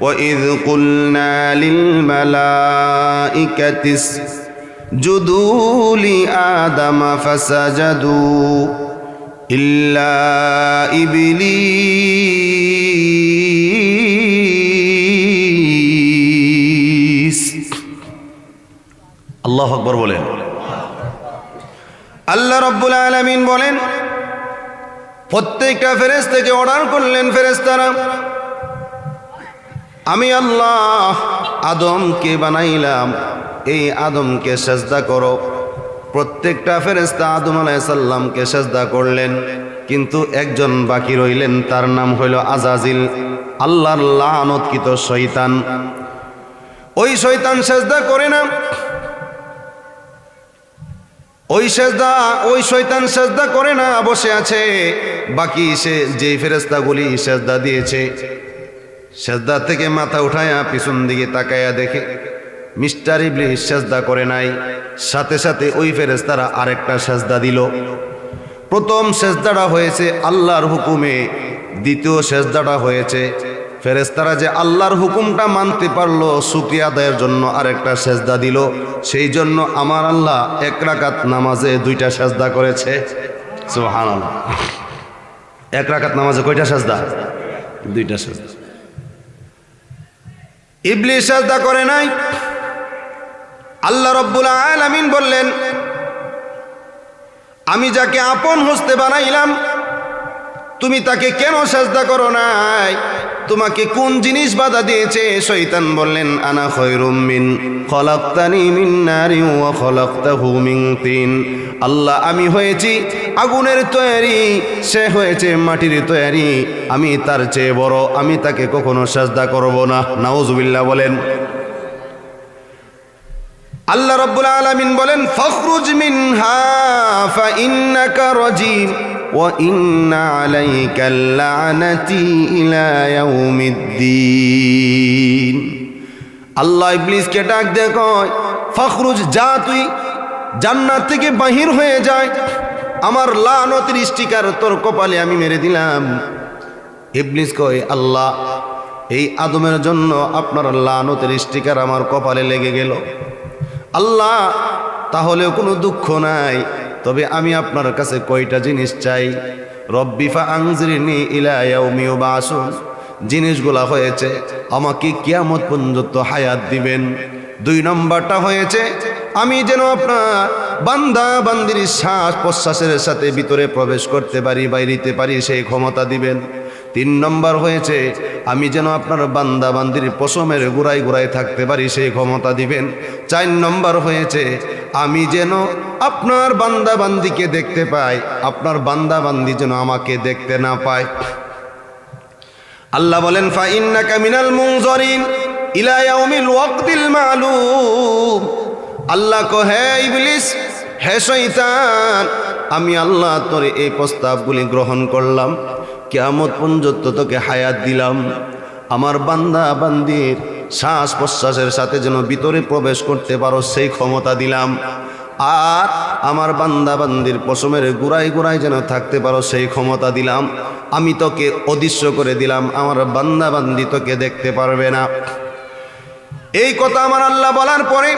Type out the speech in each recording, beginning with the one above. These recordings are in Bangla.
وإذ قلنا للملائكة اسجدوا لآدم فسجدوا إلا إبليس আল্লাহ আকবর বলেন আল্লাহ রব্বুল আলমিন বলেন প্রত্যেকটা ফেরেস থেকে অর্ডার করলেন ফেরেস্তারা আমি আল্লাহ, আদমকে বানাইলাম। এই আদমকে সেজদা করো। প্রত্যেকটা ফেরেস্তা আদম আলাইসাল্লামকে সেজদা করলেন। কিন্তু একজন বাকি রইলেন, তার নাম হইল আজাজিল। আল্লাহর লানতকৃত শৈতান ওই শৈতান সেজদা করে না। ওই সেজদা, ওই শৈতান সেজদা করে না, বসে আছে। বাকি সে, যেই ফেরেস্তাগুলি সেজদা দিয়েছে সেজদা থেকে মাথা উঠায়া পিছন দিকে তাকায়া দেখে, মিস্টার ইবলিস সেজদা করে নাই। সাথে সাথে ওই ফেরেস্তারা আরেকটা সেজদা দিল। প্রথম সেজদাটা হয়েছে আল্লাহর হুকুমে, দ্বিতীয় সেজদাটা হয়েছে ফেরেস্তারা যে আল্লাহর হুকুমটা মানতে পারল শুক্রিয়া আদায়ের জন্য আরেকটা সেজদা দিল। সেই জন্য আমার আল্লাহ এক রাকাত নামাজে দুইটা সেজদা করেছে। এক রাকাত নামাজে কয়টা সেজদা? দুইটা সেজদা। ইবলিস সাজদা করে নাই। আল্লাহ রব্বুল আলামিন বললেন, আমি যাকে আপন হস্তে বানাইলাম, তুমি তাকে কেন সাজদা করো নাই? তোমাকে কোন জিনিস বাধা দিয়েছে? শৈতান বললেন, আনা খয়রুম মিন, খলাক্তানি মিন নারি ওয়া খলাক্তাহু মিন তিন। আল্লাহ, আমি হয়েছি আগুনের তৈরি, সে হয়েছে মাটির তৈরি। আমি তার চেয়ে বড়, আমি তাকে কখনো সাজদা করব না। নাউজুবিল্লাহ বলেন। আল্লাহ রব্বুল আলামিন বলেন, ফখরুজ মিনহা ফাইন্নাকা রাজিম। ওয়া ইন্না আলাইকা লানাতি ইলা ইয়াউমিদ্দিন আল্লাহ ইবলিসকে ডাক দে কয়, ফখরুজ, যা তুই জান্নাত থেকে বাহির হয়ে যায়, আমার লানতের স্টিকার তোর কপালে আমি মেরে দিলাম। ইবলিস কয়, আল্লাহ, এই আদমের জন্য আপনার লানতের স্টিকার আমার কপালে লেগে গেল। আল্লাহ, তাহলেও কোনো দুঃখ নাই। তবে আমি আপনার কাছে কয়টা জিনিস চাই? রব্বিফা আংজরিনি ইলায়াউমিও বাসুন জিনিসগুলা হয়েছে, আমাকে কিয়ামত পর্যন্ত হায়াত দিবেন। দুই নম্বরটা হয়েছে, আমি যেন আপনার বান্দা বান্দির শ্বাস প্রশ্বাসের সাথে ভিতরে প্রবেশ করতে পারি, বাইরিতে পারি, সেই ক্ষমতা দিবেন। তিন নম্বর হয়েছে, আমি যেন আপনার বান্দা বান্দির পশমের গুড়াই গুড়াই থাকতে পারি, সেই ক্ষমতা দিবেন। চার নম্বর হয়েছে, আমি যেন আপনার বান্দাবান্দিকে দেখতে পাই আপনার বান্দাবান্দি যেন আমাকে দেখতে না পায়। আল্লাহ বলেন, ফাইন্নাকা মিনাল মুনজরিন ইলা ইয়াউমিল ওয়াক্তিল মালুম। আল্লাহ কো হে ইবলিস, হে শয়তান, আমি আল্লাহ তোর এই প্রস্তাবগুলি গ্রহণ করলাম। কেয়ামত পর্যন্ত তোকে হায়াত দিলাম। আমার বান্দা বান্দির শ্বাস প্রশ্বাসের সাথে যেন ভিতরে প্রবেশ করতে পারো, সেই ক্ষমতা দিলাম। আর আমার বান্দা বান্দির পশমের গুড়াই গুড়াই যেন থাকতে পারো, সেই ক্ষমতা দিলাম। আমি তোকে অদৃশ্য করে দিলাম, আমার বান্দা বান্দি তোকে দেখতে পারবে না। এই কথা আমার আল্লাহ বলার পরে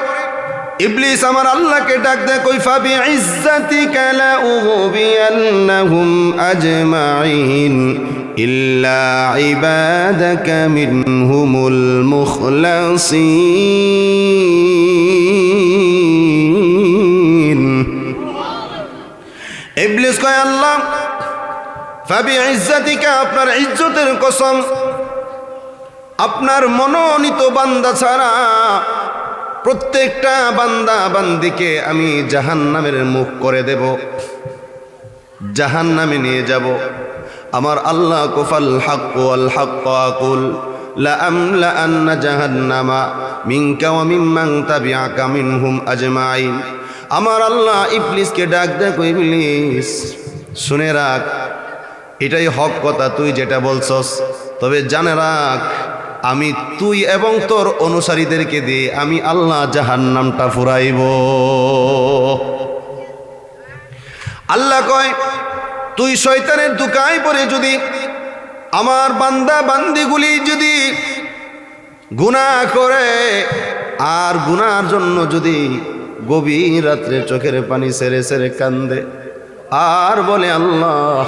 ইবলিস আমার আল্লাহকে ডাক দেয় কইফা বি ইজ্জাতিকা লা উগবিয়ান্নাহুম আজমাইন ইল্লা ইবাদাকা মিনহুমুল মুখলাসিন। ইবলিস কয় আল্লাহ ফাবি ইজ্জাতিকা আপনার ইজ্জতের কসম আপনার মনোনীত বান্দা ছাড়া প্রত্যেকটা বান্দা বান্দিকে আমি জাহান নামের মুখ করে দেব জাহান নামে নিয়ে যাব আমার আল্লাহ কুফাল হাক্ক আল হাক্ক আকুল لأملأن جهنم منك وممن تبعك منهم أجمعين আমার আল্লাহ ইবলিসকে ডাক দেখো ইবলিস। শুনে রাখ, এটাই হক কথা তুই যেটা বলছস। তবে জানে রাখ, আমি তুই এবং তোর অনুসারীদেরকে দিয়ে আমি আল্লাহ জাহান নামটা ফুরাইব। আল্লাহ কয়, তুই শয়তানের দুকায় পরে যদি আমার বান্দা বান্দিগুলি যদি গুনাহ করে, আর গুনার জন্য যদি গভীর রাত্রে চোখের পানি সেরে সেরে কান্দে। আর বলে, আল্লাহ,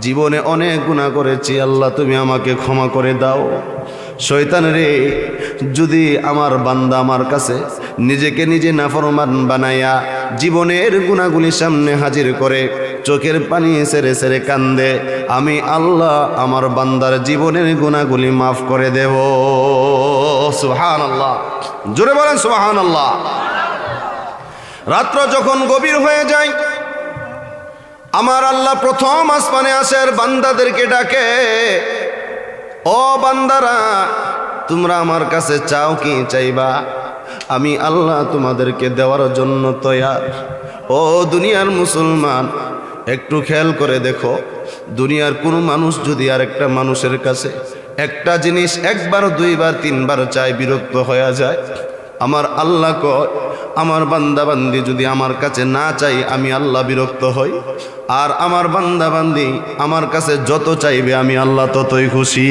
জীবনে অনেক গুণা করেছি। আল্লাহ, তুমি আমাকে ক্ষমা করে দাও। শয়তান রে, যদি আমার বান্দা আমার কাছে নিজেকে নিজে নাফরমান বানাইয়া জীবনের গুণাগুলি সামনে হাজির করে, চোখের পানি সেরে সেরে কান্দে, আমি আল্লাহ আমার বান্দার জীবনের গুণাগুলি মাফ করে দেব। সুহান আল্লাহ জোরে বলেন সুহান আল্লাহ রাত্র যখন গভীর হয়ে যায়, আমার আল্লাহ প্রথম আসমানে আসের বান্দাদেরকে ডাকে, ও বান্দারা, তোমরা আমার কাছে চাও কি চাইবা? আমি আল্লাহ তোমাদেরকে দেওয়ার জন্য তৈয়ার। ও দুনিয়ার মুসলমান, একটু খেয়াল করে দেখো, দুনিয়ার কোনো মানুষ যদি আর একটা মানুষের কাছে একটা জিনিস একবার, দুইবার, তিনবার চায়, বিরক্ত হয়ে যায়, আমার আল্লাহ কয় আমার বান্দাবান্দি যদি আমার কাছে না চাই, আমি আল্লাহ বিরক্ত হই। আর আমার বান্দাবান্দি আমার কাছে যত চাইবে, আমি আল্লাহ ততই খুশি।